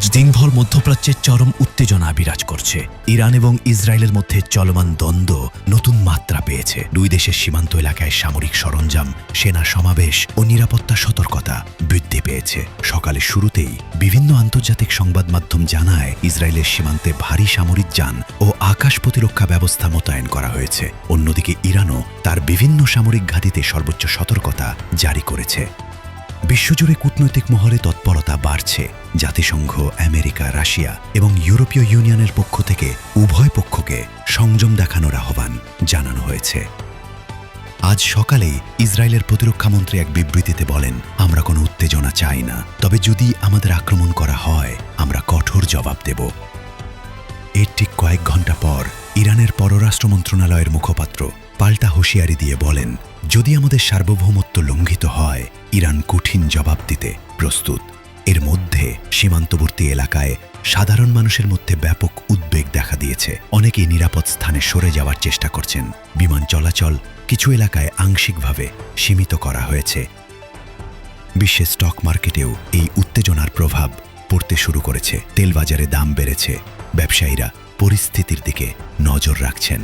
আজ দিনভর মধ্যপ্রাচ্যের চরম উত্তেজনা বিরাজ করছে। ইরান এবং ইসরায়েলের মধ্যে চলমান দ্বন্দ্ব নতুন মাত্রা পেয়েছে। দুই দেশের সীমান্ত এলাকায় সামরিক সরঞ্জাম, সেনা সমাবেশ ও নিরাপত্তা সতর্কতা বৃদ্ধি পেয়েছে। সকালে শুরুতেই বিভিন্ন আন্তর্জাতিক সংবাদ মাধ্যম জানায়, ইসরায়েলের সীমান্তে ভারী সামরিক যান ও আকাশ প্রতিরক্ষা ব্যবস্থা মোতায়েন করা হয়েছে। অন্যদিকে ইরানও তার বিভিন্ন সামরিক ঘাঁটিতে সর্বোচ্চ সতর্কতা জারি করেছে। বিশ্বজুড়ে কূটনৈতিক মহলে তৎপরতা বাড়ছে। জাতিসংঘ, আমেরিকা, রাশিয়া এবং ইউরোপীয় ইউনিয়নের পক্ষ থেকে উভয় পক্ষকে সংযম দেখানোর আহ্বান জানানো হয়েছে। আজ সকালেই ইসরায়েলের প্রতিরক্ষামন্ত্রী এক বিবৃতিতে বলেন, আমরা কোনো উত্তেজনা চাই না। তবে যদি আমাদের আক্রমণ করা হয়, আমরা কঠোর জবাব দেব। এর ঠিক কয়েক ঘণ্টা পর ইরানের পররাষ্ট্র মন্ত্রণালয়ের মুখপাত্র পাল্টা হুঁশিয়ারি দিয়ে বলেন, যদি আমাদের সার্বভৌমত্ব লঙ্ঘিত হয়, ইরান কঠিন জবাব দিতে প্রস্তুত। এর মধ্যে সীমান্তবর্তী এলাকায় সাধারণ মানুষের মধ্যে ব্যাপক উদ্বেগ দেখা দিয়েছে। অনেকেই নিরাপদ স্থানে সরে যাওয়ার চেষ্টা করছেন। বিমান চলাচল কিছু এলাকায় আংশিকভাবে সীমিত করা হয়েছে। বিশ্বের স্টক মার্কেটেও এই উত্তেজনার প্রভাব পড়তে শুরু করেছে। তেল বাজারে দাম বেড়েছে। ব্যবসায়ীরা পরিস্থিতির দিকে নজর রাখছেন।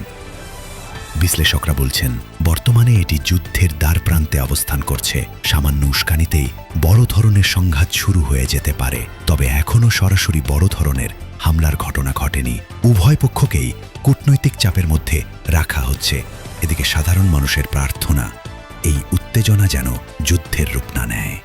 বিশ্লেষকরা বলছেন, বর্তমানে এটি যুদ্ধের দ্বার প্রান্তে অবস্থান করছে। সামান্য উস্কানিতেই বড় ধরনের সংঘাত শুরু হয়ে যেতে পারে। তবে এখনও সরাসরি বড় ধরনের হামলার ঘটনা ঘটেনি। উভয় পক্ষকেই কূটনৈতিক চাপের মধ্যে রাখা হচ্ছে। এদিকে সাধারণ মানুষের প্রার্থনা, এই উত্তেজনা যেন যুদ্ধের রূপ না নেয়।